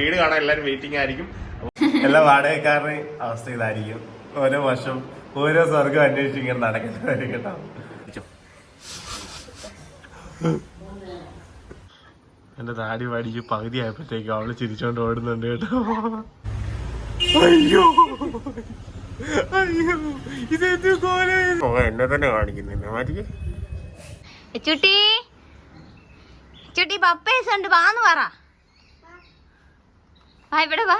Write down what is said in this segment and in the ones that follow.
വീട് കാണാൻ എല്ലാവരും വെയിറ്റിംഗ് ആയിരിക്കും. എല്ലാ വാടകക്കാരുടെയും അവസ്ഥ ഇതായിരിക്കും. ഓരോ വർഷം ഓരോ സ്വർഗം അന്വേഷിച്ച് ഇങ്ങനെ നടക്കുന്നതായിരിക്കും കേട്ടോ. എന്റെ താടി പാടിക്ക് പകുതി ആയപ്പോഴത്തേക്ക് അവൾ ചിരിച്ചോണ്ട് ഓടുന്നുണ്ട് കേട്ടോ. അയ്യോ. അയ്യോ. ഇതെന്ത് കോലം എന്നെ തന്നെ കാണിക്കുന്നില്ല മാറ്റിക്ക്? ചുട്ടി ചുട്ടി പപ്പേസ് ഉണ്ട്. വാന്ന് പറ. വാ ഇവിടെ വാ.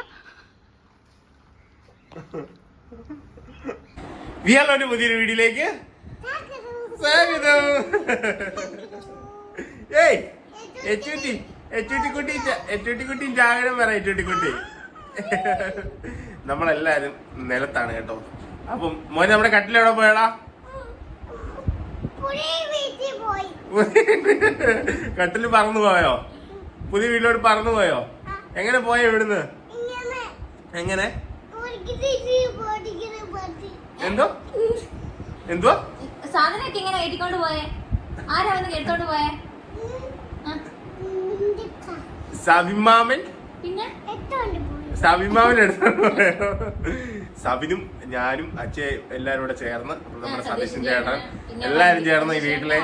വിയാലോന്റെ പുതിയൊരു വീഡിയോയിലേക്ക് സ്വാഗതം. ഏയ് എച്ചൂട്ടി എച്ചൂട്ടി കുട്ടി ജാഗ്രത പറ എച്ചൂട്ടി കുട്ടി നമ്മളെല്ലാരും നിലത്താണ് കേട്ടോ. അപ്പം മോനെ നമ്മുടെ കട്ടിലെവിടെ പോയടാ? കട്ടിൽ പറന്നു പോയോ? പുതിയ വീട്ടിലോട്ട് പറന്നു പോയോ? എങ്ങനെ പോയ ഇവിടുന്ന്? എങ്ങനെ? എന്തോ? എന്തോ? സാധനമൊക്കെ എങ്ങനെ കെട്ടിക്കൊണ്ട് പോയേ? ആരാ വന്ന് എടുത്തോണ്ട് പോയേ? സവിമാമൻ സബിമാമൻ പിന്നെ? പോയോ. സബിനും ഞാനും അച്ഛൻ എല്ലാരും കൂടെ ചേർന്ന് നമ്മുടെ സതീശൻ ചേട്ടൻ എല്ലാരും ചേർന്ന് ഈ വീട്ടിലെ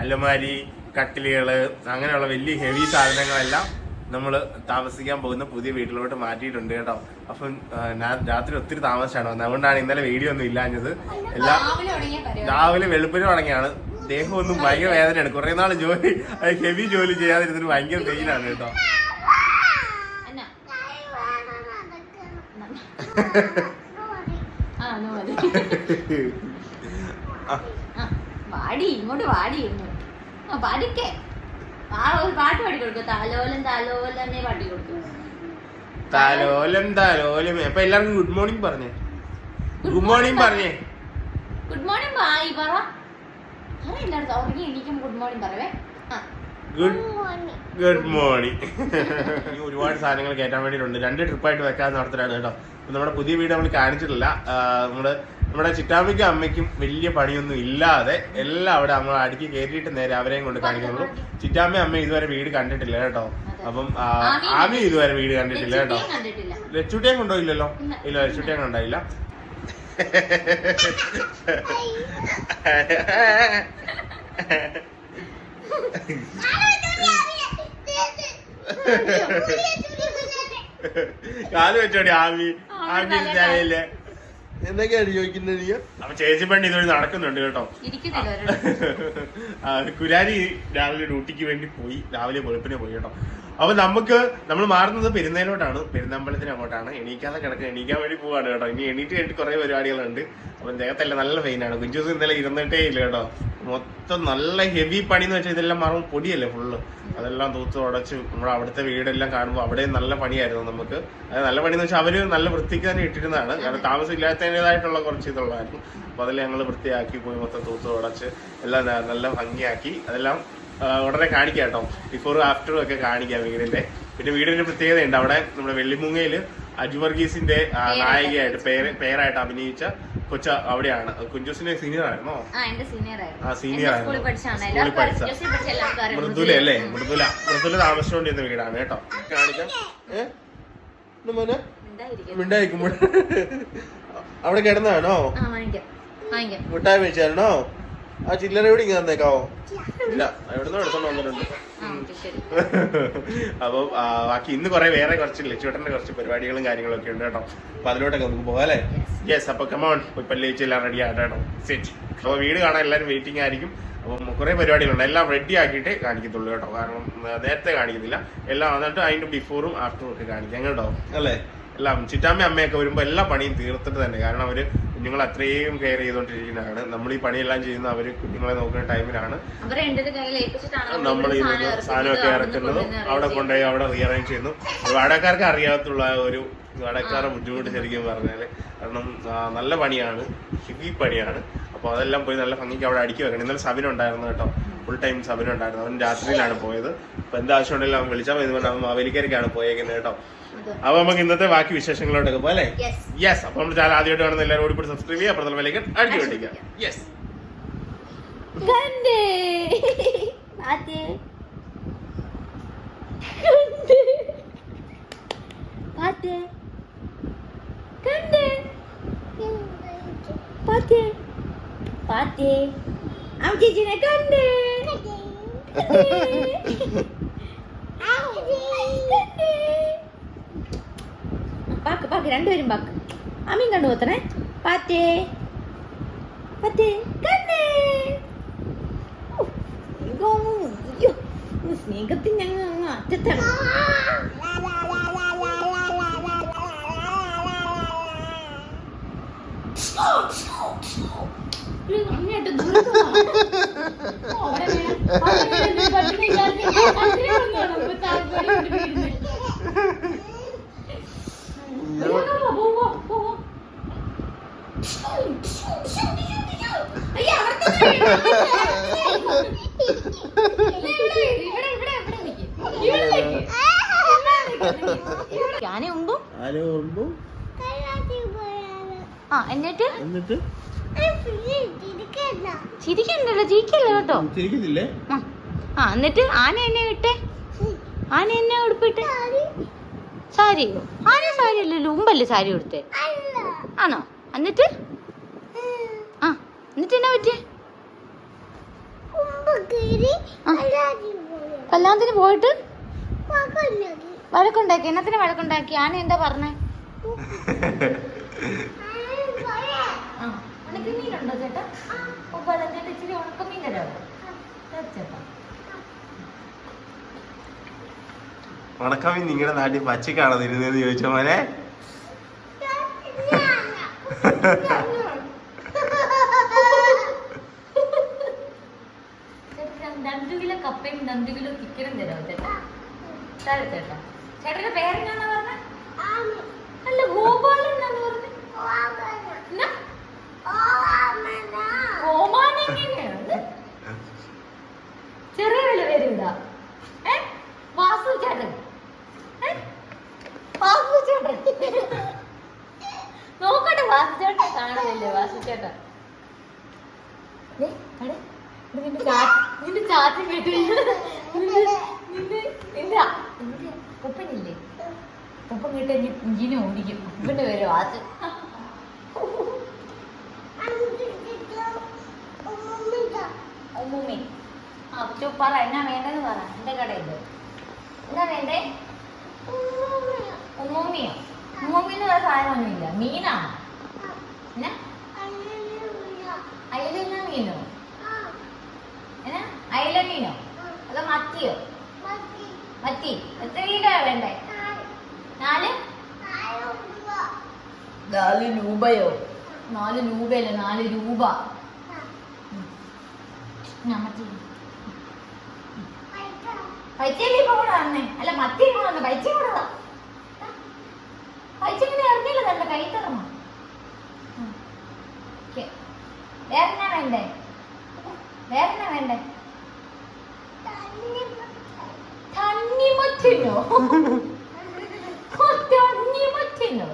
അലമാരി കട്ടിലുകൾ അങ്ങനെയുള്ള വലിയ ഹെവി സാധനങ്ങളെല്ലാം നമ്മൾ താമസിക്കാൻ പോകുന്ന പുതിയ വീട്ടിലോട്ട് മാറ്റിയിട്ടുണ്ട് കേട്ടോ. അപ്പം രാത്രി ഒത്തിരി താമസിച്ചാണ് വന്നത്. അതുകൊണ്ടാണ് ഇന്നലെ വീഡിയോ ഒന്നും ഇല്ലാഞ്ഞത്. എല്ലാ രാവിലെ വെളുപ്പിന് തുടങ്ങിയാണ് ദേഹം ഒന്നും ഭയങ്കര വേദനയാണ്. കുറെ നാൾ ജോലി ഹെവി ജോലി ചെയ്യാതിരുന്നിട്ട് ഭയങ്കര പെയിനാണ് കേട്ടോ. വാടി ഇങ്ങോട്ട് വാടി ഇങ്ങോട്ട്. ആ ഒരു പാട്ട് പാടി കൊടുക്കും. താലോലം താലോലം എന്നേ പാടി കൊടുക്കും. താലോലം താലോലം. അപ്പൊ എല്ലാവർക്കും ഗുഡ് മോർണിംഗ് പറഞ്ഞേ. ഗുഡ് മോർണിംഗ് പറഞ്ഞേ. ഗുഡ് മോർണിംഗ് ബായ് പറ. ഉറങ്ങി ഗുഡ് മോർണിംഗ് പറവേ ആ. ഗുഡ് ഗുഡ് മോർണിംഗ് ഇനി ഒരുപാട് സാധനങ്ങൾ കയറ്റാൻ വേണ്ടിയിട്ടുണ്ട്. രണ്ട് ട്രിപ്പായിട്ട് വെക്കാൻ നടത്തലാണ് കേട്ടോ. നമ്മുടെ പുതിയ വീട് നമ്മൾ കാണിച്ചിട്ടില്ല. നമ്മുടെ നമ്മുടെ ചിറ്റാമ്പിക്കും അമ്മയ്ക്കും വലിയ പണിയൊന്നും ഇല്ലാതെ എല്ലാം അവിടെ നമ്മൾ അടുക്കി കയറ്റിയിട്ട് നേരെ അവരെയും കൊണ്ട് കാണിക്കുന്നുള്ളൂ. ചിറ്റാമ്മ അമ്മ ഇതുവരെ വീട് കണ്ടിട്ടില്ല കേട്ടോ. അപ്പം ആമി ഇതുവരെ വീട് കണ്ടിട്ടില്ല കേട്ടോ. ലച്ചുട്ടിയും കൊണ്ടുപോയില്ലല്ലോ ഇല്ല. ഇല്ല ലച്ചുട്ടിയും കണ്ടായില്ല. കാൽ വെച്ചോടി ആമി. ആമി. തലയില്ലേ എന്തൊക്കെയാണ് ചോദിക്കുന്നത് നീ? അപ്പൊ ചേച്ചി പണ്ട് ഇതുവഴി നടക്കുന്നുണ്ട് കേട്ടോ. കുരാരി രാവിലെ ഡ്യൂട്ടിക്ക് വേണ്ടി പോയി. രാവിലെ വെളുപ്പിനെ പോയി കേട്ടോ. അപ്പൊ നമുക്ക് നമ്മൾ മാറുന്നത് പെരുന്നേലോട്ടാണ്. പെരുന്നമ്പലത്തിന് അങ്ങോട്ടാണ്. എണീക്കാതെ കിടക്കുക എണീക്കാൻ വേണ്ടി പോവാണ് കേട്ടോ. ഇനി എണീറ്റ് കഴിഞ്ഞിട്ട് കുറെ പരിപാടികളുണ്ട്. അപ്പൊ ദേഹത്തല്ല നല്ല ഫെയിനാണ് കുഞ്ചൂസ് ഇന്നലെ ഇരുന്നിട്ടേ ഇല്ല കേട്ടോ. മൊത്തം നല്ല ഹെവി പണി എന്ന് വെച്ചാൽ ഇതെല്ലാം മറവും പൊടിയല്ലേ ഫുള്ള് അതെല്ലാം തൂത്ത് ഉടച്ച് നമ്മുടെ അവിടുത്തെ വീടെല്ലാം കാണുമ്പോൾ അവിടെ നല്ല പണിയായിരുന്നു നമുക്ക്. അത് നല്ല പണി എന്ന് വെച്ചാൽ അവർ നല്ല വൃത്തിക്ക് തന്നെ ഇട്ടിരുന്നതാണ്. കാരണം താമസം ഇല്ലാത്തതിന്റെതായിട്ടുള്ള കുറച്ച് ഇതുള്ളായിരുന്നു അപ്പൊ അതെല്ലാം ഞങ്ങൾ വൃത്തിയാക്കി പോയി മൊത്തം തൂത്ത് ഉടച്ച് എല്ലാം നല്ല ഭംഗിയാക്കി. അതെല്ലാം ഉടനെ കാണിക്കാം കേട്ടോ. ബിഫോറും ആഫ്റ്ററും ഒക്കെ കാണിക്കാം വീടിന്റെ പിന്നെ വീടിന്റെ പ്രത്യേകതയുണ്ട്. അവിടെ നമ്മുടെ വെള്ളിമുങ്ങയിൽ അജു വർഗീസിന്റെ നായികയായിട്ട് പേര് പേരായിട്ട് അഭിനയിച്ച കൊച്ച അവിടെയാണ്. കുഞ്ചുസിന്റെ സീനിയർ ആയിരുന്നോ? ആ സീനിയർ ആയിരുന്നു. സ്കൂളിൽ പഠിച്ച. മൃദുല അല്ലേ? മൃദുല. മൃദുല. താമസിച്ചുകൊണ്ടിരുന്ന വീടാണ് കേട്ടോ. കാണിക്കാം. മിണ്ടായിരിക്കും. അവിടെ കിടന്നാണോ? മിഠായി വെച്ചായിരുന്നോ ആ ചില്ലറ എവിടെ ഇങ്ങനെ തന്നേക്കാവോ? ഇല്ല. എവിടുന്നോ എടുത്തോണ്ട് വന്നിട്ടുണ്ട്. അപ്പൊ ശരി. അപ്പം ബാക്കി ഇന്ന് കുറെ വേറെ കുറച്ച് ലച്ചുവേട്ടന്റെ കുറച്ച് പരിപാടികളും കാര്യങ്ങളും ഒക്കെ ഉണ്ട് കേട്ടോ. അപ്പൊ അതിലോട്ടൊക്കെ നമുക്ക് പോകാല്ലേ യെസ് അപ്പൊ കമോൺ ഇപ്പൊ ലേച്ച് എല്ലാം റെഡി ആയിട്ട് കേട്ടോ. സെറ്റ് അപ്പൊ വീട് കാണാൻ എല്ലാവരും വെയിറ്റിംഗ് ആയിരിക്കും. അപ്പം കുറെ പരിപാടികളുണ്ട്. എല്ലാം റെഡി ആക്കിയിട്ടേ കാണിക്കത്തുള്ളൂ കേട്ടോ. കാരണം നേരത്തെ കാണിക്കുന്നില്ല. എല്ലാം വന്നിട്ട് അതിന്റെ ബിഫോറും ആഫ്റ്ററും ഒക്കെ കാണിക്കാം കേട്ടോ. അല്ലേ? എല്ലാം. ചിറ്റാമ്മ അമ്മയൊക്കെ വരുമ്പോൾ എല്ലാ പണിയും തീർത്തിട്ട് തന്നെ. കാരണം അവർ കുഞ്ഞുങ്ങളെ അത്രയും കെയർ ചെയ്തുകൊണ്ടിരിക്കുന്നതാണ്. നമ്മൾ ഈ പണിയെല്ലാം ചെയ്യുന്ന അവർ കുഞ്ഞുങ്ങളെ നോക്കുന്ന ടൈമിലാണ്. നമ്മൾ ഈ സാധനമൊക്കെ ഇറക്കുന്നത്, അവിടെ കൊണ്ടുപോയി അവിടെ റീഅറേഞ്ച് ചെയ്യുന്നു. വാടകക്കാർക്ക് അറിയാത്തുള്ള ഒരു വാടകക്കാരുടെ ബുദ്ധിമുട്ട് ശരിക്കും പറഞ്ഞാൽ കാരണം നല്ല പണിയാണ് ഹെവി പണിയാണ്. അപ്പൊ അതെല്ലാം പോയി നല്ല ഭംഗിക്ക് അവിടെ അടുക്കി വെക്കണം. ഇന്നലെ സബിൻ ഉണ്ടായിരുന്നു കേട്ടോ. ഫുൾ ടൈം സബിൻ ഉണ്ടായിരുന്നു. അവൻ രാത്രിയിലാണ് പോയത്. അപ്പൊ എന്താവശ്യം ഉണ്ടെങ്കിലും അവൻ വിളിച്ചാൽ മതി. അവൻ മാവേലിക്കരിക്കാണ് പോയേക്കുന്നത് കേട്ടോ. അപ്പൊ നമുക്ക് ഇന്നത്തെ ബാക്കി വിശേഷങ്ങളോട്ടൊക്കെ പോലെ. യെസ് അപ്പൊ നമ്മൾ ചാനൽ ആദ്യമായിട്ട് കാണുന്ന എല്ലാവരും കൂടി സബ്സ്ക്രൈബ് ചെയ്യുക അപ്പുറത്തുള്ള വിലയ്ക്ക് അടിച്ചു പൊട്ടിക്കുക യെസ് ഗണ്ടേ. ആദ്യേ. പാത്തേ കണ്ടേ. പാത്തേ പാത്തേ അമ്മ ചേച്ചിനെ കണ്ടേ കണ്ടേ പാക്ക് പാക്ക് രണ്ടുപേരും പാക്ക് അമ്മയും കണ്ടു പോത്തണേ. പാത്തേ പാത്തേ കണ്ടേ. ഉഫ്, അയ്യോ, സ്നേഹത്തിൽ ഞങ്ങൾ അങ്ങ് അറ്റത്താണ്. അങ്ങേയറ്റം ദൂരത്ത് മുമ്പ് ആലോകുമ്പോ ആ എന്നിട്ട്? എന്നിട്ട്? ചിരിക്കണ്ടല്ലോ ചിരിക്കല്ലോ കേട്ടോ? ചിരിക്കുന്നില്ലേ? ആ. ആ എന്നിട്ട് ആന എന്നെ ഇട്ടെ ആന എന്നെ ഉടുപ്പിട്ടെ? സാരിയോ ആന സാരി അല്ലല്ലോ മുമ്പല്ലേ സാരി കൊടുത്തേ ആണോ? എന്നിട്ട്? ആ എന്നിട്ട് എന്നാ പറ്റിയേ? കല്യാണത്തിന് പോയിട്ട്? വഴക്കുണ്ടാക്കി. എന്നത്തിന് വഴക്കുണ്ടാക്കി? ആന എന്താ പറഞ്ഞേ? ആ. ഉണക്കമീനുണ്ടോ ചേട്ടാ? ഓ ചേട്ടാ ഇച്ചിരി ഉണക്കമീൻ തരാമോ ചേട്ടാ. ഉണക്കമീൻ നിങ്ങളുടെ നാട്ടിൽ പച്ചക്കാണോ ഇരുന്നതെന്ന് ചോദിച്ച മോനെ ചേട്ടാ രണ്ട് കിലോ കപ്പയും രണ്ട് കിലോ ചിക്കനും തരാമോ ചേട്ടാ തരാം ചേട്ടാ ചേട്ടന്റെ പേരെന്നാണ് പറഞ്ഞ? അല്ല ഗോപാലൻ എന്നാണ് പറഞ്ഞത് എന്നാ? ഓമാൻ എങ്ങനെയാണ് ചെറിയ വില പേരുണ്ടാ ഏ? വാസു ചേട്ടൻ? വാസു ചേട്ടൻ. നോക്കട്ടെ വാസു ചേട്ടൻ കാണുന്നില്ലേ? വാസു ചേട്ടൻ. നിന്റെ ചാ- നിന്റെ ഉപ്പനില്ലേ? ഉപ്പൻ കേട്ട് ഇഞ്ചിനെ ഓടിക്കും. ഇവന്റെ പേര് വാസു. ഉമ്മൂമ്മി. ആ ചു പറ എന്നാ വേണ്ടെന്ന് പറ. എന്റെ കടയിൽ എന്താ വേണ്ടേ? ഉമ്മൂമ്മിയോ? ഉമ്മൂമ്മിന്ന് വേറെ സാധനമൊന്നുമില്ല. മീനാണ് എന്നാ? മീനോ? എന്നാ? അയല മീനോ? അതോ മത്തിയോ? മത്തി. എത്ര കിലോ വേണ്ടേ? നാല്? നാല് രൂപയോ? നാല് രൂപയല്ല? നാല് രൂപ. ഇപ്പൊ കൂടെ വന്നേ? അല്ല മത്തി കൂടെ വന്നേ പൈച്ച കൂടെ വാ. പൈച്ച ഇങ്ങനെ ഇറങ്ങിയില്ല തന്റെ കൈ തറണം വേറെന്നാ വേണ്ടേ വേറെന്നാ വേണ്ടേ തണ്ണിമത്തിനോ ഓ, തണ്ണിമത്തിനോ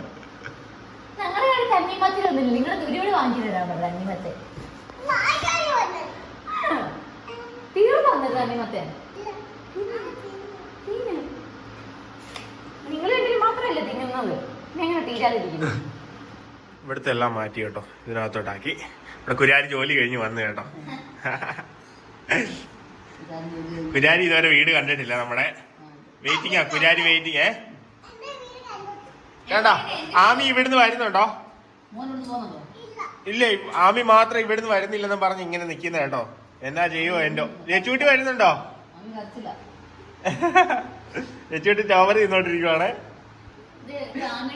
ഞങ്ങളുടെ കയ്യിൽ തണ്ണിമത്തിനൊന്നുമില്ല നിങ്ങളുടെ തുരിയോട് വാങ്ങിച്ചു തരാൻ പറഞ്ഞു തണ്ണിമത്തൻ തീർന്നു വന്നത് തണ്ണിമത്തൻ നിങ്ങൾ രണ്ടിനും മാത്രമല്ല തിന്നുന്നത് പിന്നെ എങ്ങനെ തീരാതിരിക്കുന്നു എല്ലാം മാറ്റി കേട്ടോ. ഇതിനകത്തോട്ടാക്കി. ഇവിടെ കുരാരി ജോലി കഴിഞ്ഞ് വന്നു കേട്ടോ. കുരാരി ഇതുവരെ വീട് കണ്ടിട്ടില്ല നമ്മുടെ. വെയിറ്റിംഗ് ആ കുരാരി വെയിറ്റിംഗ് ഏ? കേട്ടോ ആമി ഇവിടുന്ന് വരുന്നുണ്ടോ? ഇല്ല ആമി മാത്രം ഇവിടുന്ന് വരുന്നില്ലെന്ന് പറഞ്ഞ് ഇങ്ങനെ നിക്കുന്ന കേട്ടോ. എന്നാ ചെയ്യുമോ എന്റോ ചേച്ചൂട്ടി വരുന്നുണ്ടോ? ചേച്ചൂട്ടി ചോവർ തിന്നോണ്ടിരിക്കുവാണേ ആമി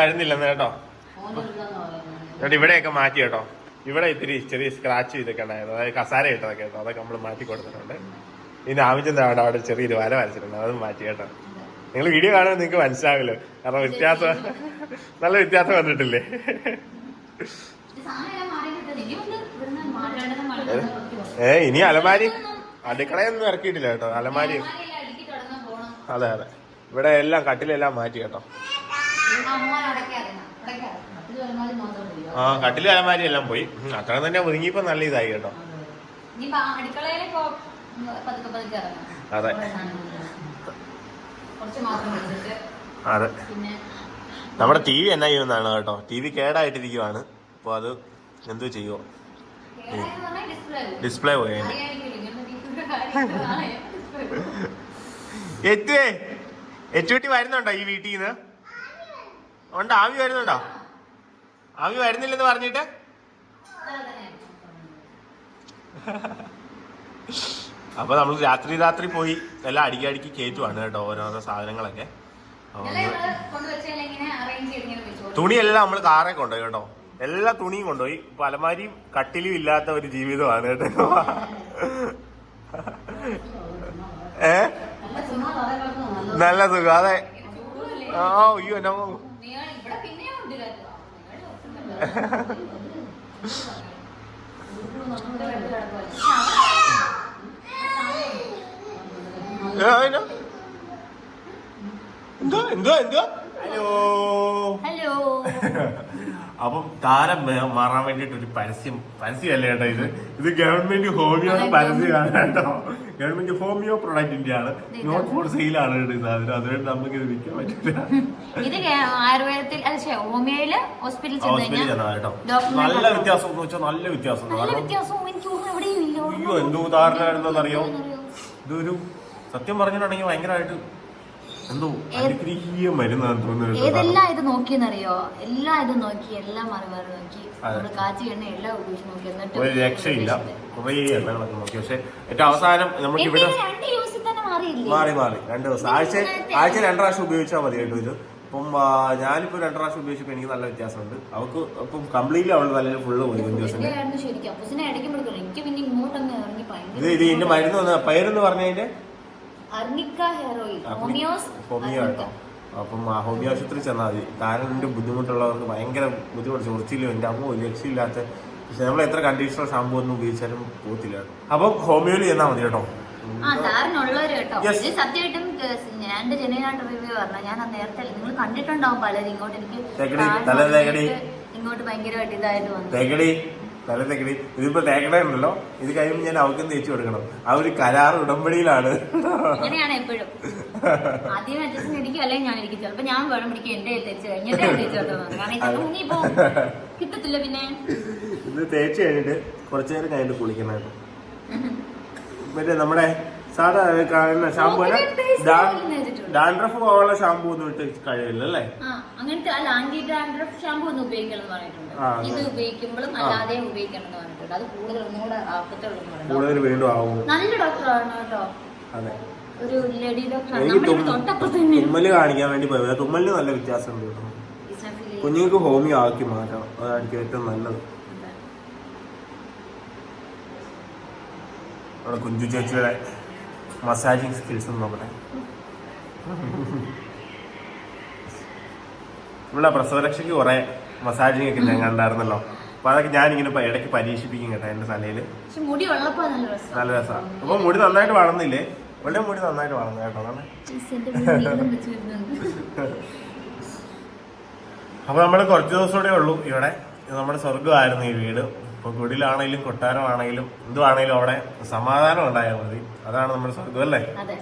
വരുന്നില്ലെന്ന് കേട്ടോ. എന്നിട്ട് ഇവിടെയൊക്കെ മാറ്റി കേട്ടോ. ഇവിടെ ഇത്തിരി ചെറിയ സ്ക്രാച്ച് ഇതൊക്കെ ഉണ്ടായിരുന്നു. അതായത് കസാര ഇട്ടതൊക്കെ കേട്ടോ. അതൊക്കെ നമ്മൾ മാറ്റി കൊടുത്തിട്ടുണ്ട്. ഇനി ആമിച്ചന്റെ അവിടെ അവിടെ ചെറിയൊരു വര വരച്ചിട്ടുണ്ട്. അതും മാറ്റി കേട്ടോ. നിങ്ങൾ വീഡിയോ കാണുമ്പോൾ നിങ്ങൾക്ക് മനസ്സിലാവില്ല? കാരണം വ്യത്യാസം നല്ല വ്യത്യാസം വന്നിട്ടില്ലേ? ഏ ഇനി അലമാരി അടുക്കളയൊന്നും ഇറക്കിയിട്ടില്ല കേട്ടോ. അലമാരി അതെ അതെ. ഇവിടെ എല്ലാം കട്ടിലെല്ലാം മാറ്റി കേട്ടോ. ആ കട്ടിലും അലമാരി എല്ലാം പോയി. അത്ര തന്നെ ഒതുങ്ങിയപ്പോ നല്ല ഇതായി കേട്ടോ. അതെ അതെ. നമ്മുടെ ടി വി എന്നാ ചെയ്യുന്നതാണ് കേട്ടോ. ടി വി കേടായിട്ടിരിക്കുവാണ്. അപ്പോൾ അത് എന്തു ചെയ്യുമോ കേടായെന്ന് ഡിസ്പ്ലേ പോയി. എത്തുവേ. എച്ചുട്ടി വരുന്നുണ്ടോ ഈ വീട്ടിൽ നിന്ന് ഉണ്ട് ആവി വരുന്നുണ്ടോ? ആവി വരുന്നില്ലെന്ന് പറഞ്ഞിട്ട്. അപ്പൊ നമ്മൾ രാത്രി രാത്രി പോയി എല്ലാം അടുക്കി അടുക്കി കയറ്റുവാണ് കേട്ടോ ഓരോരോ സാധനങ്ങളൊക്കെ. തുണിയെല്ലാം നമ്മൾ കാറെ കൊണ്ടുപോയി കേട്ടോ. എല്ലാ തുണിയും കൊണ്ടുപോയി. ഇപ്പൊ അലമാരിയും കട്ടിലും ഇല്ലാത്ത ഒരു ജീവിതമാണ് കേട്ടോ. ഏ? നല്ല സുഖം. അതെ? ആ അയ്യോ എന്നാ എന്തോ? എന്തോ? എന്തോ? ഹലോ. ഹലോ. അപ്പം താരം മാറാൻ വേണ്ടിട്ട് ഒരു പരസ്യം പരസ്യമല്ല കേട്ടോ ഇത്? ഇത് ഗവൺമെന്റ് ഹോമിയോ പരസ്യമാണ് കേട്ടോ. ഗവൺമെന്റ് ഹോമിയോ പ്രൊഡക്റ്റിന്റെ ആണ് നോട്ട് ഫോർ സെയിൽ ആണ് കേട്ടോ ഇത് സാധനം. അതുകൊണ്ട് നമുക്ക് ഇത് വിൽക്കാൻ പറ്റില്ല. ഇത് ആയുർവേദത്തിൽ ഹോമിയോയിൽ ഹോസ്പിറ്റലിൽ കേട്ടോ. നല്ല. വ്യത്യാസം എന്ന് വെച്ചാൽ നല്ല വ്യത്യാസം. അയ്യോ എന്തോ ഉദാഹരണമായിരുന്നോ ഇതൊരു സത്യം പറഞ്ഞിട്ടുണ്ടെങ്കിൽ ഭയങ്കരമായിട്ട് എന്തോ അനുഗ്രഹീയ മരുന്നാന്ന് തോന്നുന്നു ഏതെല്ലാം ഇത് നോക്കിയെന്നറിയോ? എല്ലാം ഇത് നോക്കി എല്ലാം മാറി മാറി നോക്കി. അതെ. നമ്മൾ കാച്ചി എണ്ണ എല്ലാം ഉപയോഗിച്ച് നോക്കി എന്നിട്ട് ഒരു രക്ഷയില്ല. കുറേ എണ്ണങ്ങളൊക്കെ നോക്കി. പക്ഷെ ഏറ്റവും അവസാനം നമുക്ക് ഇവിടെ രണ്ട് തന്നെ മാറിയില്ലേ? മാറി മാറി. രണ്ട് ദിവസം. ആഴ്ച ആഴ്ച രണ്ട് പ്രാവശ്യം ഉപയോഗിച്ചാൽ മതി കേട്ടോ ഇത്. ഇപ്പം ഞാനിപ്പോ രണ്ട് പ്രാവശ്യം ഉപയോഗിച്ചപ്പോൾ എനിക്ക് നല്ല വ്യത്യാസമുണ്ട്. അവൾക്ക് ഇപ്പം കംപ്ലീറ്റ്ലി അവൾ നല്ല ഫുള്ള് പോയി ഒരു ദിവസം ഇത് ഇതിന്റെ മരുന്ന് പേരെന്ന് പറഞ്ഞതിന്റെ അർണിക്ക ഹെയർ ഓയിൽ ഹോമിയോസ് ഹോമിയോ കേട്ടോ അപ്പം ആ ഹോമിയോ ആശുപത്രി ചെന്നാൽ മതി. കാരണം എന്റെ ബുദ്ധിമുട്ടുള്ളവർക്ക് ഭയങ്കര ബുദ്ധിമുട്ട്. ചൊറിച്ചിലും എന്റെ അമ്മ ഒരു രക്ഷയില്ലാത്ത. പക്ഷെ നമ്മൾ എത്ര കണ്ടീഷണർ ഷാമ്പൂ ഒന്നും ഉപയോഗിച്ചാലും പോകത്തില്ല. അപ്പം ഹോമിയോയിൽ ചെന്നാൽ മതി കേട്ടോ. ആ താരനുള്ളവര് കേട്ടോ. Yes. ഇത് സത്യമായിട്ടും എന്റെ ജനുവനായിട്ട് റിവ്യൂ പറഞ്ഞു ഞാൻ നേരത്തെ നിങ്ങൾ കണ്ടിട്ടുണ്ടാവും പലരും ഇങ്ങോട്ട് എനിക്ക് ഇങ്ങോട്ട് ഭയങ്കരമായിട്ട് ഇതായിട്ട് വന്നു. നല്ല തേക്കടി ഇതിപ്പോ തേക്കട ഉണ്ടല്ലോ ഇത് കഴിയുമ്പോൾ ഞാൻ അവക്കും തേച്ചു കൊടുക്കണം. ആ ഒരു കരാർ ഉടമ്പടിയിലാണ്. അങ്ങനെയാണ് എപ്പോഴും. ആദ്യം അഡ്ജസ്റ്റ് ഇരിക്കും അല്ലെങ്കിൽ ഞാൻ ഇരിക്കും. ചിലപ്പോ ഞാൻ വേണം പിടിക്കും എന്റെ തിരിച്ചു കഴിഞ്ഞിട്ട് കാരണം കിട്ടത്തില്ല പിന്നെ. ഇത് തേച്ചു കഴിഞ്ഞിട്ട് കുറച്ചു നേരം കഴിഞ്ഞിട്ട് കുളിക്കണം മറ്റേ നമ്മുടെ സാധാ ഷാമ്പു. ഡാൻഡ്രഫ് പോലുള്ള ഷാമ്പു ഒന്നും ഇട്ട് കഴിയില്ല അല്ലേ? അങ്ങനത്തെ അല്ല ആന്റി ഡാൻഡ്രഫ് ഷാമ്പു ഒന്നും ഉപയോഗിക്കണം എന്ന് പറഞ്ഞിട്ടുണ്ട്. ഇത് ഉപയോഗിക്കുമ്പോഴും അല്ലാതെ ഉപയോഗിക്കണം എന്ന് പറഞ്ഞിട്ടുണ്ട്. അത് കൂടുതൽ ഒന്നുകൂടെ കൂടുതൽ വീണ്ടും ആവും. നല്ല ഡോക്ടറാണ് കേട്ടോ. അതെ. ഒരു ലേഡി ഡോക്ടറാണ് തുമ്മൽ കാണിക്കാൻ വേണ്ടി പോയത്. തുമ്മലിന് നല്ല വ്യത്യാസം ഉണ്ട് കുഞ്ഞുങ്ങൾക്ക് ഹോമിയോ ആക്കി മാറ്റണം. അതായിരിക്കും ഏറ്റവും നല്ലത്. അവിടെ കുഞ്ചു ചേച്ചിയുടെ മസാജിങ് സ്കിൽസ് എന്ന് പറയാം ഇവിടെ പ്രസവരക്ഷയ്ക്ക് കുറെ മസാജിങ് ഒക്കെ ഞാൻ കണ്ടായിരുന്നല്ലോ. അപ്പൊ അതൊക്കെ ഞാനിങ്ങനെ ഇടയ്ക്ക് പരീക്ഷിപ്പിക്കും കേട്ടോ എന്റെ തലയിൽ നല്ല രസം. നല്ല രസമാണ് അപ്പൊ മുടി നന്നായിട്ട് വളർന്നില്ലേ? ഇവിടെ മുടി നന്നായിട്ട് വളർന്നു കേട്ടോ അപ്പൊ നമ്മൾ കുറച്ച് ദിവസം കൂടെ ഉള്ളൂ ഇവിടെ. നമ്മുടെ സ്വർഗമായിരുന്നു ഈ വീട്. ഇപ്പൊ കുടിലാണെങ്കിലും കൊട്ടാരമാണെങ്കിലും എന്തുവാണെങ്കിലും അവിടെ സമാധാനം ഉണ്ടായാൽ മതി. അതാണ് നമ്മുടെ സ്വർഗം അല്ലേ? അതെ.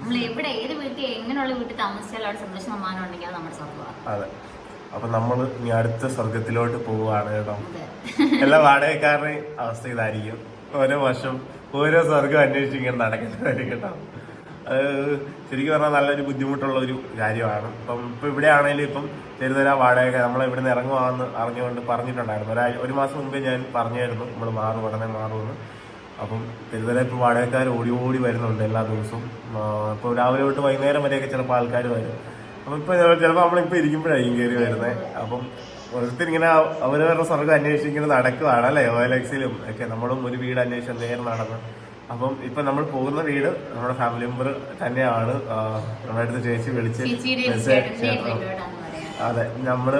നമ്മൾ എവിടെ ഏത് വീട്ടിൽ എങ്ങനെയുള്ള വീട്ടിൽ താമസിച്ചാലും അവിടെ സന്തോഷം സമ്മാനം ഉണ്ടെങ്കിൽ നമ്മുടെ സ്വർഗമാണ് അതെ. അപ്പൊ നമ്മൾ ഇനി അടുത്ത സ്വർഗത്തിലോട്ട് പോവുകയാണ് കേട്ടോ. എല്ലാ വാടകക്കാരുടെ അവസ്ഥ ഇതായിരിക്കും. ഓരോ വർഷം ഓരോ സ്വർഗം അന്വേഷിച്ച് ഇങ്ങനെ നടക്കുന്നതായിരിക്കും കേട്ടോ. അത് ശരിക്കും പറഞ്ഞാൽ നല്ലൊരു ബുദ്ധിമുട്ടുള്ള ഒരു കാര്യമാണ്. ഇപ്പം ഇപ്പം ഇവിടെ ആണെങ്കിലും ഇപ്പം ചെറുതര വാടക നമ്മൾ ഇവിടെ നിന്ന് ഇറങ്ങുവാന്ന് അറിഞ്ഞുകൊണ്ട് പറഞ്ഞിട്ടുണ്ടായിരുന്നു. ഒരാ ഒരു മാസം മുമ്പേ ഞാൻ പറഞ്ഞായിരുന്നു നമ്മൾ മാറും ഉടനെ മാറുമെന്ന്. അപ്പം തിരുതല ഇപ്പോൾ വാടകക്കാർ ഓടി ഓടി വരുന്നുണ്ട് എല്ലാ ദിവസവും. ഇപ്പോൾ രാവിലെ തൊട്ട് വൈകുന്നേരം വരെയൊക്കെ ചിലപ്പോൾ ആൾക്കാർ വരും. അപ്പം ഇപ്പോൾ ചിലപ്പോൾ നമ്മളിപ്പോൾ ഇരിക്കുമ്പോഴായിരിക്കും കയറി വരുന്നത് അപ്പം ഓരോരുത്തർ ഇങ്ങനെ അവരവരുടെ സ്വർഗം അന്വേഷിക്കുന്നത് നടക്കുകയാണ് അല്ലേ? ഓയലക്സിലും ഒക്കെ നമ്മളും ഒരു വീട് അന്വേഷിച്ച് നേരെ നടന്ന്. അപ്പം ഇപ്പൊ നമ്മൾ പോകുന്ന വീട് നമ്മുടെ ഫാമിലി മെമ്പർ തന്നെയാണ്. നമ്മുടെ അടുത്ത് ചേച്ചി വിളിച്ച് ചേച്ചിയുടെ അതെ നമ്മൾ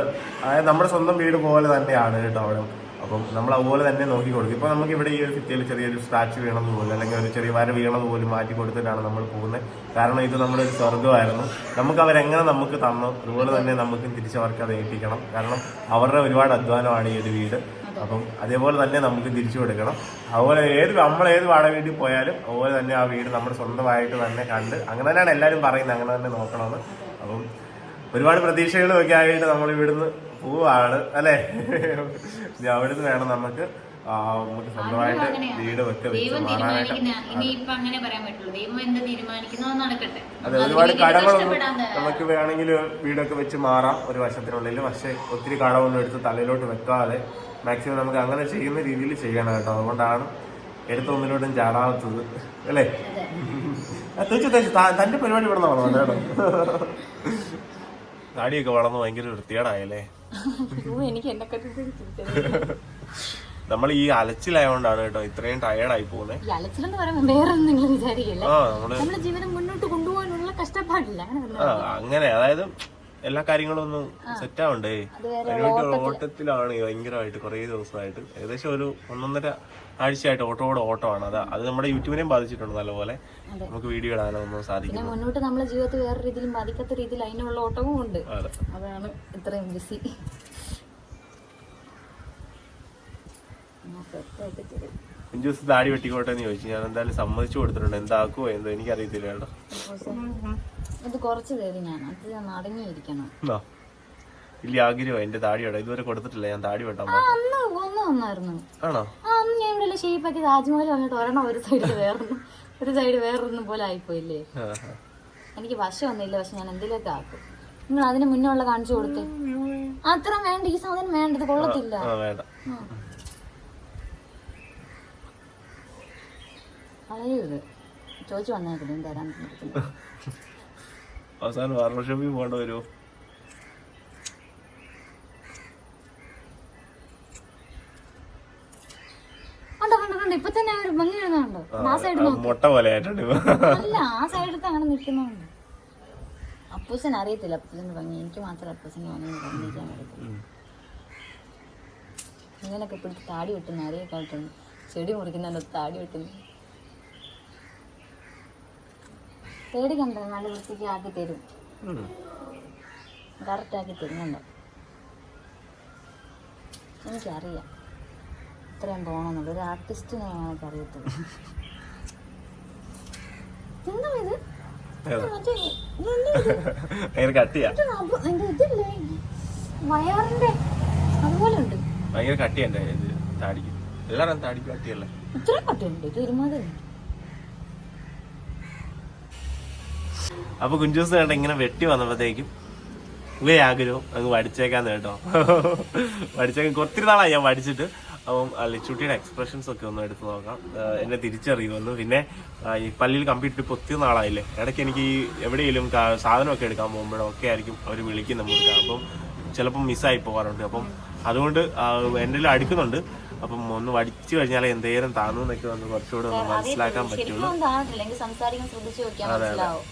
അതായത് നമ്മുടെ സ്വന്തം വീട് പോലെ തന്നെയാണ് കേട്ടോ അവിടെ. അപ്പം നമ്മൾ അതുപോലെ തന്നെ നോക്കി കൊടുക്കും. ഇപ്പൊ നമുക്ക് ഇവിടെ ഈ ഒരു ഭിത്തിയിൽ ചെറിയൊരു സ്ക്രാച്ച് വീണത് പോലും അല്ലെങ്കിൽ ഒരു ചെറിയ വര വീണത് പോലും മാറ്റി കൊടുത്തിട്ടാണ് നമ്മൾ പോകുന്നത്. കാരണം ഇത് നമ്മുടെ ഒരു സ്വർഗമായിരുന്നു നമുക്ക് അവരെങ്ങനെ നമുക്ക് തന്നു? അതുപോലെ തന്നെ നമുക്ക് തിരിച്ചവർക്ക് അത് ഏൽപ്പിക്കണം. കാരണം അവരുടെ ഒരുപാട് അധ്വാനമാണ് ഈ ഒരു വീട്. അപ്പം അതേപോലെ തന്നെ നമുക്ക് തിരിച്ചു കൊടുക്കണം. അതുപോലെ ഏത് നമ്മൾ ഏത് വാടക വീട്ടിൽ പോയാലും അതുപോലെ തന്നെ ആ വീട് നമ്മുടെ സ്വന്തമായിട്ട് തന്നെ കണ്ട് അങ്ങനെ തന്നെയാണ് എല്ലാവരും പറയുന്നത്. അങ്ങനെ തന്നെ നോക്കണമെന്ന്. അപ്പം ഒരുപാട് പ്രതീക്ഷകളും ഒക്കെ ആയിട്ട് നമ്മൾ ഇവിടുന്ന് പോവാണ് അല്ലേ? അവിടുന്ന് വേണം നമുക്ക് നമുക്ക് സ്വന്തമായിട്ട് വീട് വെച്ച് മാറാനായിട്ട് നടക്കട്ടെ. അതെ ഒരുപാട് കടങ്ങളൊന്നും നമുക്ക് വേണമെങ്കിൽ വീടൊക്കെ വെച്ച് മാറാം ഒരു വർഷത്തിനുള്ളിൽ പക്ഷെ ഒത്തിരി കടമൊന്നും എടുത്ത് തലയിലോട്ട് വെക്കാതെ മാക്സിമം നമുക്ക് അങ്ങനെ ചെയ്യുന്ന രീതിയിൽ ചെയ്യണം കേട്ടോ. അതുകൊണ്ടാണ് എടുത്തൊന്നിലോട്ടും ചാടാത്തത് അല്ലേ? തേച്ചു തേച്ചു തന്റെ പരിപാടി ഇവിടെ നടന്നു കേട്ടോ. താടിയൊക്കെ വളർന്ന് ഭയങ്കര വൃത്തികേടായല്ലേ? എനിക്ക് എന്നെ നമ്മൾ ഈ അലച്ചിലായോണ്ടാണ് കേട്ടോ ഇത്രയും ടയേർഡായി പോകുന്നത് അലച്ചിലെന്ന് വേറെ നിങ്ങൾ വിചാരിക്കില്ല? നമ്മുടെ ജീവിതം മുന്നോട്ട് കൊണ്ടുപോകാനുള്ള കഷ്ടപ്പാടില്ല. അങ്ങനെ അതായത് എല്ലാ കാര്യങ്ങളും ഒന്ന് സെറ്റ് ആവണ്ടേ അത് അതിനുവേണ്ടി ഓട്ടത്തിലാണ് ഭയങ്കരമായിട്ട് കുറേ ദിവസമായിട്ട്. ഏകദേശം ഒരു ഒന്നൊന്നര ആഴ്ചയായിട്ട് ഓട്ടോടെ ഓട്ടമാണ്. അതാ അത് നമ്മുടെ യൂട്യൂബിനെയും ബാധിച്ചിട്ടുണ്ട് നല്ലപോലെ. നമുക്ക് വീഡിയോ ഇടാനൊന്നും സാധിക്കും മുന്നോട്ട് നമ്മുടെ ജീവിതത്തിൽ വേറെ രീതിയിലും ബാധിക്കാത്ത രീതിയിൽ അതിനുള്ള ഓട്ടവും ഉണ്ട്. അതാണ് ഇത്രയും ബിസി. താടി വെട്ടിക്കോട്ടെ എന്ന് ചോദിച്ചു. ഞാൻ എന്തായാലും സമ്മതിച്ചു കൊടുത്തിട്ടുണ്ട്. എന്താക്കുവോ എന്തോ എനിക്കറിയത്തില്ല കേട്ടോ. അത് കുറച്ച് തരും ഞാൻ. അത് ഞാൻ അടങ്ങിയിരിക്കണം വലിയ ആഗ്രഹം. എന്റെ താടിയോടെ ഇതുവരെ കൊടുത്തിട്ടില്ല. ഞാൻ താടി വെട്ടാൻ അന്ന് ഒന്ന് വന്നായിരുന്നു. ആണോ? ആ അന്ന് ഞാൻ ഇവിടെ ഷേപ്പാക്കി താജ്മഹൽ വന്നിട്ട് ഒരെണ്ണം ഒരു സൈഡ് വേറൊന്നും ഒരു സൈഡ് വേറൊന്നും പോലെ ആയിപ്പോയില്ലേ. എനിക്ക് വശമൊന്നുമില്ല പക്ഷെ ഞാൻ എന്തിലൊക്കെ ആക്കും? നിങ്ങൾ അതിന് മുന്നേ ഉള്ള കാണിച്ചു കൊടുത്ത്. അത്ര വേണ്ട. ഈ സാധനം വേണ്ടത് കൊള്ളത്തില്ല. കളയരുത് ചോദിച്ചു വന്നേക്കുന്നു തരാൻ അവസാനം ബാർബർ ഷോപ്പിൽ പോകേണ്ട വരുമോ ഇപ്പൊ തന്നെ ഒരു ഭംഗി വരുന്നുണ്ടോ. ആ സൈഡ് ആ, മുട്ട പോലെ ആയിട്ടുണ്ട് ഇപ്പൊ. അല്ല ആ അങ്ങനെ നിൽക്കുന്നുണ്ട്. അറിയത്തില്ല അപ്പൂസന്റെ ഭംഗി. എനിക്ക് മാത്രം അപ്പൂസന് ഭംഗി പറഞ്ഞിരിക്കാൻ പറ്റത്തില്ല ഉം. ഇങ്ങനൊക്കെ പിടിച്ച് താടി വെട്ടുന്ന അറിയൊക്കെ ആയിട്ടുണ്ട്. ചെടി മുറിക്കുന്നുണ്ട് താടി വെട്ടുന്നു. പേടിക്കണ്ട നല്ല വൃത്തിക്ക് ആക്കി തരും. കറക്റ്റ് ആക്കി തരുന്നുണ്ടോ എനിക്കറിയാം. ഇത്രയും പോകണമെന്നുള്ളൂ ഒരു ആർട്ടിസ്റ്റിനെ ഞങ്ങൾക്ക് അറിയത്തുള്ളൂ എന്താ ഇത് വയറിന്റെ അതുപോലെ ഉണ്ട് ഭയങ്കര ഇത് താടിക്ക്. എല്ലാരും താടിക്ക് കട്ടിയല്ലേ? ഇത്രയും കട്ടിയുണ്ട്. ഇത് ഒരുമാതിരി അപ്പൊ കുഞ്ചൂസ് കേട്ടോ ഇങ്ങനെ വെട്ടി വന്നപ്പോഴത്തേക്കും ഇവയെ ആഗ്രഹം അങ്ങ് പഠിച്ചേക്കാന്ന് കേട്ടോ. വടിച്ചേക്കാൻ ഒത്തിരി നാളായി ഞാൻ വടിച്ചിട്ട് അപ്പം ലിച്ചുട്ടിയുടെ എക്സ്പ്രഷൻസ് ഒക്കെ ഒന്ന് എടുത്ത് നോക്കാം. എന്നെ തിരിച്ചറിയുമെന്ന്. പിന്നെ ഈ പള്ളിയിൽ കമ്പ്യൂട്ടർ ഇപ്പോൾ ഒത്തിരി നാളായില്ലേ? ഇടയ്ക്ക് എനിക്ക് ഈ എവിടെയെങ്കിലും സാധനമൊക്കെ എടുക്കാൻ പോകുമ്പോഴോ ഒക്കെ ആയിരിക്കും അവർ വിളിക്കുന്ന നമുക്ക് അപ്പം ചിലപ്പം മിസ്സായി പോകാറുണ്ട്. അപ്പം അതുകൊണ്ട് എന്റെ അടുക്കുന്നുണ്ട്. അപ്പം ഒന്ന് വടിച്ചു കഴിഞ്ഞാൽ എന്തേലും താന്നു എന്നൊക്കെ ഒന്ന് കുറച്ചുകൂടെ ഒന്ന് മനസ്സിലാക്കാൻ പറ്റുള്ളൂ. അതെ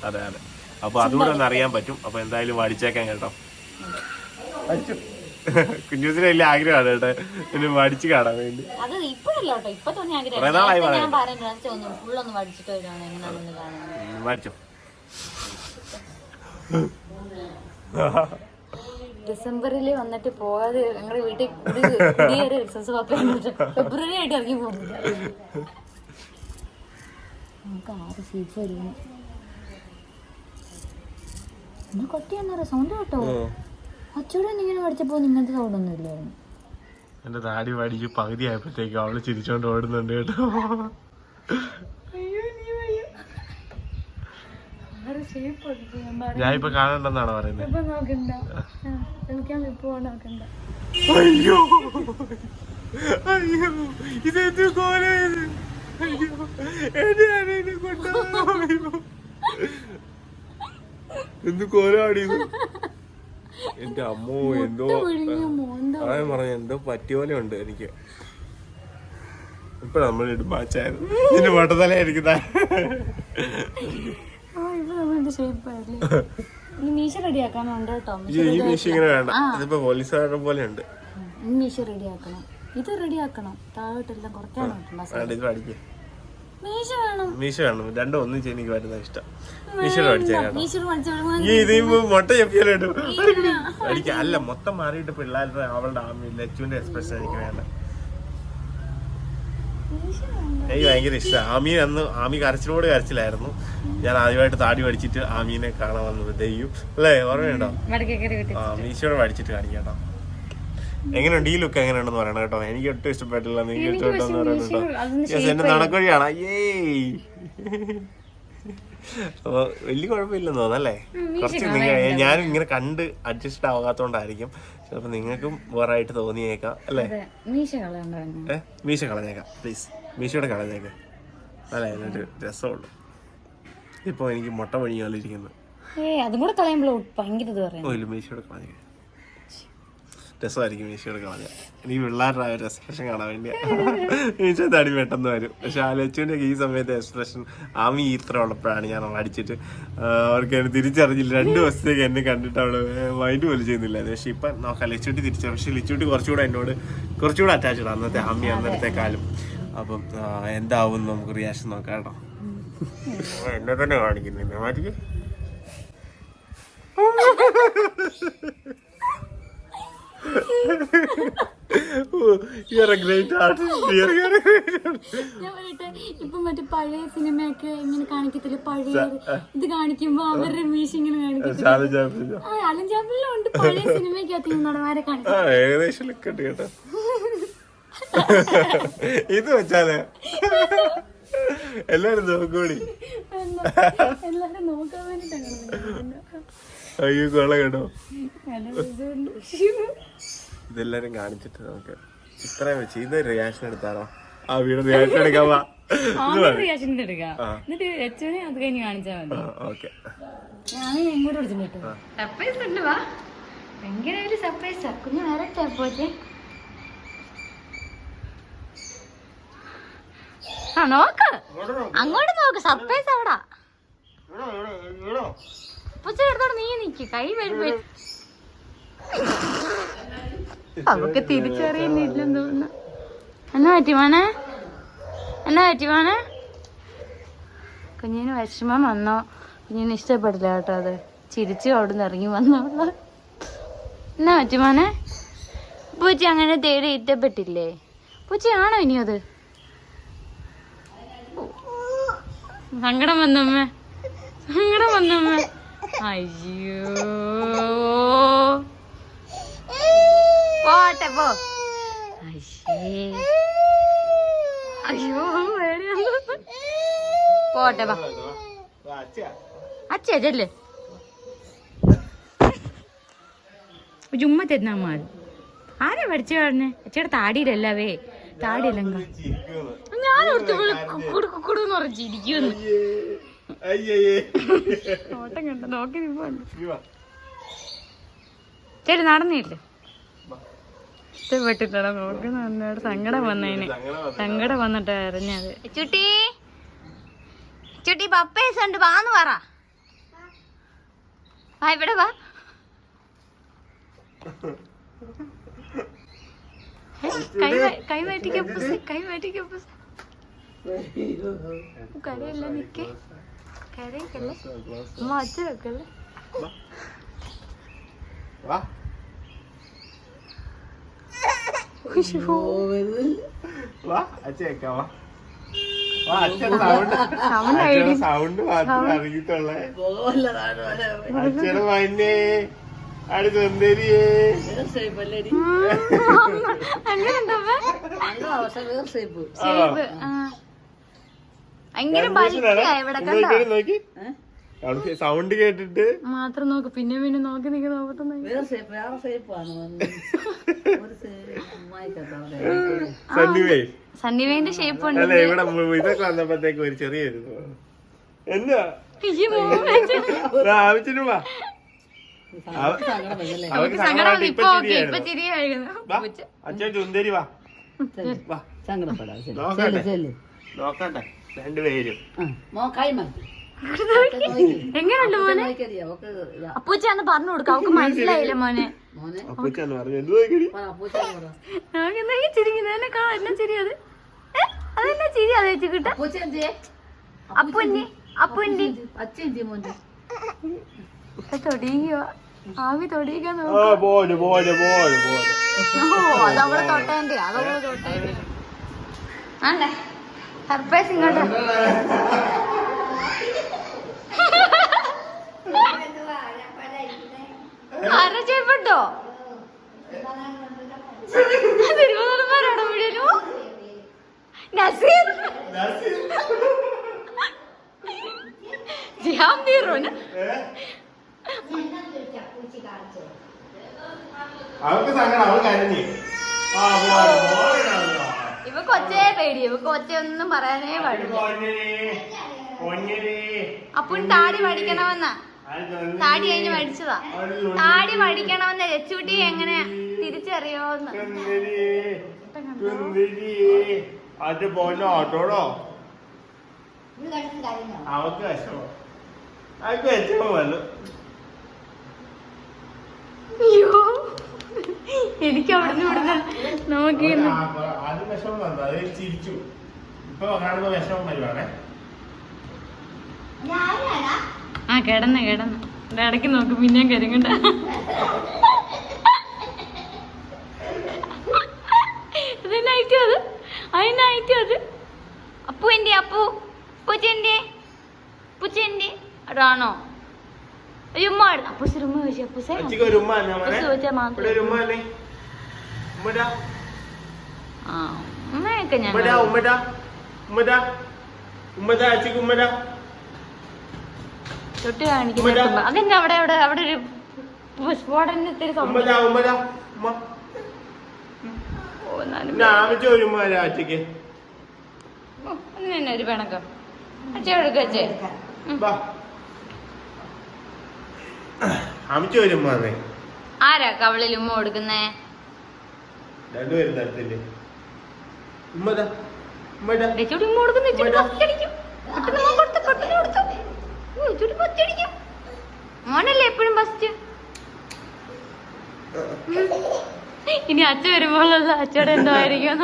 അതെ അതെ. അപ്പൊ അതുകൂടെ ഒന്ന് അറിയാൻ പറ്റും. അപ്പൊ എന്തായാലും വാടിച്ചേക്കാൻ കേട്ടോ. കുഞ്ഞുസിന് വലിയ ആഗ്രഹമാണ് കേട്ടോ. എന്നെ വാടിച്ചു കാണാൻ വേണ്ടി. അത് ഇപ്പോഴല്ല കേട്ടോ. ഇപ്പൊ ആഗ്രഹം. ഞാൻ ഫുള്ളൊന്ന് എങ്ങനെയാണെന്ന് കാണാൻ വാടിച്ചോ. ഡിസംബറിൽ വന്നിട്ട് പോകാതെ ഞങ്ങളുടെ വീട്ടിൽ കുടി കുടിയേറി ക്രിസ്മസ് പാപ്പയാണ് ഫെബ്രുവരി ആയിട്ട് ഇറങ്ങി പോകുന്നില്ല നമുക്ക് ആറ് സീറ്റ് വരുന്നു. എന്നാ കൊട്ടിയെന്നറിയ സൗണ്ട് കേട്ടോ. അച്ചൂടെ ഇങ്ങനെ പഠിച്ചപ്പോ ഇങ്ങനത്തെ സൗണ്ട് ഒന്നും ഇല്ലായിരുന്നു. എന്റെ താടി വടിക്ക് പകുതി ആയപ്പോഴത്തേക്കും അവൾ ചിരിച്ചോണ്ട് ഓടുന്നുണ്ട് കേട്ടോ. ഞാൻ ഇപ്പൊ കാണണ്ടെന്നാണ് പറയുന്നത് അയ്യോ. അയ്യോ ഇതെന്ത് കോല അയ്യോ എന്നെ ആരെയും കൊണ്ടുപോയോ എന്ത് കോലാടി ഇത് എന്റെ അമ്മോ എന്തോ മോന്ത. പറഞ്ഞു എന്തോ പറ്റിയ പോലെ ഉണ്ട് എനിക്ക്. ഇപ്പൊ നമ്മൾ ഇടുമാച്ചായിരുന്നു ഇതിന്റെ വട്ടത്തല ഇരിക്കുന്ന ഈ മീശ ഇങ്ങനെ വേണ്ട. ഇതിപ്പോ പോലീസുകാരുടെ പോലെ ഉണ്ട്. മീശ റെഡിയാക്കണം. ഇത് റെഡിയാക്കണം. താഴോട്ടെല്ലാം കുറയ്ക്കാനോ വേണ്ട ഇത് പഠിക്കേ മീശ വേണം. മീശ വേണം. രണ്ടും ഒന്നിച്ച് എനിക്ക് വരുന്ന ഇഷ്ടം. ഈ ഇത് മുട്ട ചെപ്പിയാലും അടിക്ക. അല്ല മൊത്തം മാറിയിട്ട് പിള്ളേരുടെ അവളുടെ ആമി ലച്ചുവിന്റെ എക്സ്പ്രഷൻ എനിക്ക് വേണ്ട. എനിക്ക് ഭയങ്കര ഇഷ്ടമാണ് ആമീൻ അന്ന് ആമി കരച്ചിലോട് കരച്ചിലായിരുന്നു. ഞാൻ ആദ്യമായിട്ട് താടി പഠിച്ചിട്ട് ആമീനെ കാണാൻ വന്നത് ദയ്യും അല്ലേ? ഓർമ്മയുണ്ടോ? ആ മീശോടെ പഠിച്ചിട്ട് കാണിക്കാം കേട്ടോ. എങ്ങനെയുണ്ട്? ഈ ലുക്ക് എങ്ങനെയുണ്ടെന്ന് പറയണം കേട്ടോ. എനിക്ക് ഒട്ടും ഇഷ്ടപ്പെട്ടില്ല. നിങ്ങൾക്ക് ഇഷ്ടപ്പെട്ടെന്ന് പറയുന്നത് പറയണം കേട്ടോ. യെസ് എന്റെ നടക്കൊഴിയാണ് അപ്പൊ വലിയ കുഴപ്പമില്ലെന്ന് തോന്നല്ലേ കുറച്ച് നിങ്ങൾ? ഞാനും ഇങ്ങനെ കണ്ട് അഡ്ജസ്റ്റ് ആവാത്തോണ്ടായിരിക്കും. ചിലപ്പോ നിങ്ങൾക്കും വേറെ ആയിട്ട് തോന്നിയേക്കാം അല്ലേ? ഏ? മീശ കളഞ്ഞേക്കാം പ്ലീസ് മീശയുടെ കളഞ്ഞേക്കാം. അല്ലേ? എന്നിട്ട് രസമുള്ളൂ ഇപ്പൊ എനിക്ക് മുട്ട ഇരിക്കുന്നു ഏ അതും കൂടെ കളയുമ്പോൾ ഭയങ്കര ഇത് പറയാം ഓ ഇല്ല മീശയുടെ കളഞ്ഞേക്കാം. രസമായിരിക്കും മീശയുടെ കളഞ്ഞ. എനിക്ക് പിള്ളേരുടെ ആ ഒരു എക്സ്പ്രഷൻ കാണാൻ വേണ്ടി മീശ തടി പെട്ടെന്ന് വരും. പക്ഷെ ആലോചിച്ചുകൊണ്ട് ഈ സമയത്ത് എക്സ്പ്രഷൻ ആ മീ ഇത്ര ഉള്ളപ്പോഴാണ് ഞാൻ അടിച്ചിട്ട് അവർക്ക് എന്നെ തിരിച്ചറിഞ്ഞില്ല. രണ്ട് ദിവസത്തേക്ക് എന്നെ കണ്ടിട്ട് അവൾ മൈൻഡ് പോലും ചെയ്യുന്നില്ല. പക്ഷെ ഇപ്പം നോക്കാം ലിച്ചൂട്ടി തിരിച്ചു പക്ഷെ ലിച്ചുട്ടി കുറച്ചുകൂടെ എന്നോട് കുറച്ചുകൂടെ അറ്റാച്ച്ഡ് അന്നത്തെ ആമി കാലം അപ്പം എന്താവും നമുക്ക് റിയാക്ഷൻ നോക്കാം കേട്ടോ. എന്നെ തന്നെ കാണിക്കുന്നില്ല? മാറ്റിക്ക്. ഞാൻ പറയട്ടെ ഇപ്പൊ മറ്റേ പഴയ സിനിമയൊക്കെ ഇങ്ങനെ കാണിക്കത്തില്ല? പഴയ ഇത് കാണിക്കുമ്പോ അവരുടെ മീശ ഇങ്ങനെ കാണിക്കും ആ അലൻ ഉണ്ട്. പഴയ സിനിമയ്ക്കകത്ത് ഈ നടന്മാരെ കാണിക്കും. ആ ഏകദേശം ലുക്ക് ഉണ്ട് കേട്ടോ. ഇത് വെച്ചാലേ? എല്ലാരും നോക്കൂടി എല്ലാരും നോക്കാൻ വേണ്ടിട്ടാണ് അയ്യോ കൊള്ള കേട്ടോ. ഇതെല്ലാരും കാണിച്ചിട്ട് നമുക്ക് ഇത്രയും വെച്ച് ഇത് റിയാക്ഷൻ എടുത്താലോ? ആ വീട് റിയാക്ഷൻ എടുക്കാൻ വാ. റിയാക്ഷൻ എടുക്കാം. എന്നിട്ട് രച്ചുവിനെ അത് കഴിഞ്ഞ് കാണിച്ചാൽ മതി. ഓക്കെ. ഞാൻ ഇങ്ങോട്ട് സർപ്രൈസ് ഉണ്ട് വാ. ഭയങ്കര ഒരു സർപ്രൈസാ കുഞ്ഞു വരട്ടെ പോച്ചെ ആ നോക്ക്. അങ്ങോട്ട് നോക്ക്. സർപ്രൈസ് അവിടെ പൂച്ച എടുത്തോണ്ട് നീ നിക്ക്. കൈ വരുമ്പോ അവക്ക് തിരിച്ചറിയുന്നില്ലെന്ന് തോന്നുന്നു. എന്നാ പറ്റി മോനെ? എന്നാ പറ്റി മോനെ? കുഞ്ഞിന് വിഷമം വന്നോ? കുഞ്ഞിന് ഇഷ്ടപ്പെടില്ല കേട്ടോ അത്. ചിരിച്ചു അവിടുന്ന് ഇറങ്ങി വന്നോളൂ. എന്നാ പറ്റി മോനെ? പൂച്ച അങ്ങനെ തേടി ഇഷ്ടപ്പെട്ടില്ലേ പൂച്ചയാണോ ഇനി അത്? സങ്കടം വന്നമ്മ സങ്കടം വന്നമ്മ അയ്യോ. പോട്ടെ പോ. അയ്യേ. പോട്ടെ വാ. അച്ഛാ ചെല്ലേ. ചുമ്മാ തരുന്ന മാറി ആരാ പഠിച്ചു പറഞ്ഞേ അച്ഛയുടെ താടിയിലല്ലവേ താടിയില്ല ഞാൻ കുടുക്കുടുന്ന് ഉറച്ചിരിക്കുമെന്ന് അയ്യേ ഓട്ടം കണ്ട? നോക്കി ചേട്ടി നടന്നില്ലേ? ഇഷ്ടപ്പെട്ടില്ലടാ നോക്കി നന്നായിട്ട് സങ്കടം വന്നതിന് സങ്കടം വന്നിട്ട് അറിഞ്ഞത്. ചുട്ടി. ചുട്ടി പപ്പേസ് ഉണ്ട്. വാന്ന് പറ. ആ ഇവിടെ വാ. കൈ വ- കൈ മാറ്റിക്കപ്പൂസ് കൈ മാറ്റിക്കപ്പൂസ് കരയല്ല നിക്കേ? അച്ഛ വെക്കല്ലേ വാ. വാ. അച്ഛൻ വാ വാ. അച്ഛൻ സൗണ്ട് മാത്രം അറിയത്തുള്ളേ. അച്ഛയുടെ മന്നെ അടുത്ത് എന്തേരിയേ അങ്ങനെന്താ ഭയങ്കര ഇവിടെ നോക്കി? സൗണ്ട് കേട്ടിട്ട് മാത്രം നോക്ക് പിന്നെ പിന്നെ നോക്കി സന്നിവേ സന്നിവേന്റെ ഷേപ്പ് ഉണ്ട്. അല്ല ഇവിടെ മു- ഇതൊക്കെ വന്നപ്പോഴത്തേക്ക് ഒരു ചെറിയ എന്നാ? വാ, അച്ഛൻ ചുന്തേരി വാ. വാ. നോക്കട്ടെ നോക്കട്ടെ മതി എങ്ങനെയുണ്ട് മോനെ? അപ്പൂച്ചാന്ന് പറഞ്ഞു കൊടുക്കാം അവക്ക് മനസ്സിലായില്ല മോനെ. തൊടിയുക ആവി തൊടിയിക്കാൻ അതവളെ തൊട്ടേന്റെ അതവളെ തൊട്ടേന്റെ. ആണ്ടെ സർപ്രൈസ് ഇങ്ങോട്ട്. ആരാ ചെയ്യപ്പെട്ടോ തിരുവനന്തപുരമാണോ വീടിനു നസീർ. ജിഹാം തീറോന് അവൾക്ക് സങ്കടം അവൾ കരഞ്ഞ്. ആ. ഇവ കൊച്ചേ പേടി ഇവ കൊച്ചെ ഒന്നും പറയാനേ പാടില്ല. അപ്പുൻ താടി പഠിക്കണമെന്നാ? താടി കഴിഞ്ഞ് പഠിച്ചതാ. താടി പഠിക്കണമെന്ന് രച്ചുകുട്ടി എങ്ങനെ തിരിച്ചറിയോന്ന്. അത് പോന്നെ ഓട്ടോടോ? അവക്ക് വിഷമം. അവക്ക് വിഷമം വന്നു. അയ്യോ. എനിക്ക് അവിടുന്ന് ഇവിടുന്ന് നമുക്ക് ആദ്യം വിഷമം വന്നു. അത് ചിരിച്ചു. ഇപ്പൊ കാണുമ്പോ വിഷമം വരുവാണേ. ആ കിടന്ന് കിടന്ന്. ഇടയ്ക്ക് നോക്കും പിന്നെയും കരുങ്ങണ്ട. ഇതിനായിട്ടും അത്? അതിനായിട്ടും അത്? അപ്പു എന്റെ അപ്പു? പൂച്ചെന്റെ പൂച്ചെന്റെ അതാണോ? ഒരു ഉമ്മ ആടുന്നു. അപ്പൂസ് ഒരു ഉമ്മ ചോദിച്ചു അപ്പൂസേ ഒരു അപ്പൂസ് ചോദിച്ചാൽ മാത്രം ഒരു ആ ഉമ്മയൊക്കെ ഞാൻ തൊട്ട് കാണിക്കുന്ന. അതെന്താ അവിടെ അവിടെ അവിടെ ഒരു സ്ഫോടനത്തിന് സൗണ്ട് ഉമ്മടാ ഉമ്മടാ ഉമ്മ അമിച്ചു വരും ആരാ കവളിൽ ഉമ്മ കൊടുക്കുന്നേ? രണ്ടുപേരും തരത്തില്ലേ? ഉമ്മടാ. ഉമ്മ കൊടുക്കുന്ന? മോനല്ലേ എപ്പോഴും ഫസ്റ്റ് ഇനി അച്ഛ വരുമ്പോഴുള്ള അച്ഛയുടെ എന്തോ ആയിരിക്കും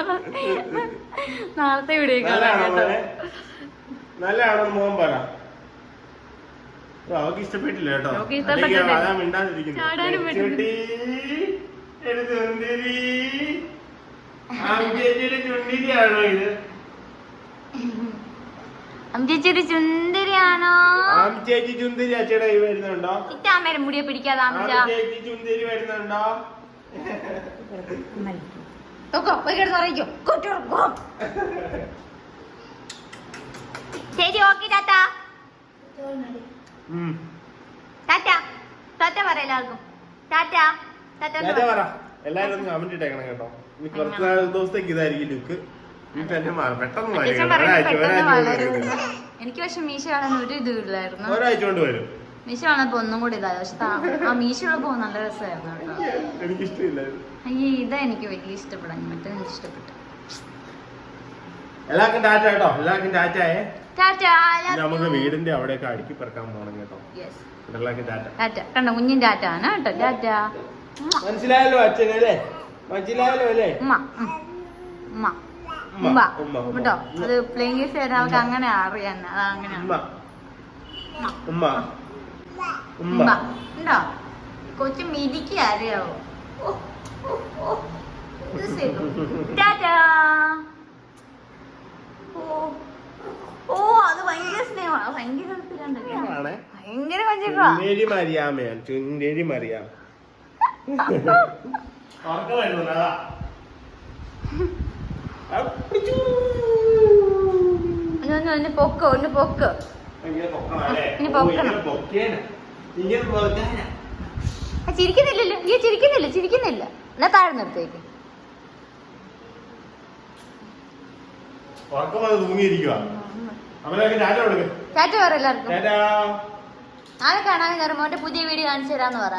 നാളത്തെ വീഡിയോ കാണാം നല്ലതാണോ മോൻ പറ. ഓ, അവൾക്ക് ഇഷ്ടപ്പെട്ടില്ല. കേട്ടോ അതാ ഇത്? അമ്മച്ചേച്ചി ചുന്ദരി അച്ഛയുടെ കൈ വരുന്നുണ്ടോ? മുടിയെ പിടിക്കാതെ ചുന്ദരി വരുന്നുണ്ടോ? ശരി ഓക്കെ ടാറ്റ. ടാറ്റ ടാറ്റ പറ എല്ലാവർക്കും. ടാറ്റ ടാറ്റ എന്ന് പറ. പറ. എല്ലാരും ഒന്ന് കമന്റ് ഇട്ടേക്കണം കേട്ടോ. ഇനി കുറച്ച് നാൾ ദിവസത്തേക്ക് ഇതായിരിക്കും ലുക്ക്. ഇനി തന്നെ മാറും. പെട്ടെന്ന് മാറി അച്ഛൻ കേട്ടോ. പറയുന്നത് ഒരാഴ്ച പെട്ടെന്ന് ഒരാഴ്ച കൊണ്ട് വളരും വരും. എനിക്ക് പക്ഷെ മീശ കാണാൻ ഒരു ഇത് ഇല്ലായിരുന്നു ഒരാഴ്ച കൊണ്ട് വരും. മീശ കാണാൻ ഒന്നും കൂടി ഇതായി. പക്ഷെ താ- ആ മീശ ഉള്ളപ്പോ നല്ല രസമായിരുന്നു കേട്ടോ. എനിക്ക് ഇഷ്ടമില്ല അയ്യേ ഇതാ എനിക്ക് വലിയ ഇഷ്ടപ്പെടാൻ. മറ്റേ എനിക്ക് ഇഷ്ടപ്പെട്ടു. എല്ലാവർക്കും ടാറ്റ കേട്ടോ. എല്ലാവർക്കും ടാറ്റയെ ടാറ്റ നമുക്ക് വീടിന്റെ അവിടെയൊക്കെ അടുക്കി പെറുക്കാൻ പോകണം കേട്ടോ. യെസ് എല്ലാവർക്കും ടാറ്റ. ടാറ്റ. കണ്ടോ കുഞ്ഞിൻ ടാറ്റ ആണ് കേട്ടോ. ടാറ്റ. മനസ്സിലായല്ലോ മനസ്സിലായല്ലോ അച്ഛനല്ലേ മനസ്സിലായല്ലോ അല്ലേ? ഉമ്മ. ഉമ്മ. ഉമ്മ. കേട്ടോ. അത് പ്ലെയിൻ കേസ് അവർക്ക് അങ്ങനെ അറിയാൻ അത് അങ്ങനെയാണ് ഉമ്മ. ഉമ്മ. ഉണ്ടോ? കൊച്ചു മിതിക്ക് അറിയാവോ. ടാറ്റാ. ഓ. ഓ അത് ഭയങ്കര സ്നേഹമാണ്. ഭയങ്കര. ഭയങ്കര മറിയാമയാണ് ചുണ്ടേരി മറിയാം പൊക്ക് ഒന്ന് പൊക്ക്. ചിരിക്കുന്നില്ലല്ലോ. ഈ ചിരിക്കുന്നില്ല ചിരിക്കുന്നില്ല. എന്നാ താഴെ നിർത്തേക്ക്. ഉറക്കം വന്ന് തൂങ്ങിയിരിക്കുക അവരൊക്കെ ടാറ്റ കൊടുക്ക്. ടാറ്റ പറ എല്ലാവർക്കും. ടാറ്റാ നാളെ കാണാൻ കയറുമ്പോൾ പുതിയ വീഡിയോ കാണിച്ചു തരാന്ന് പറ.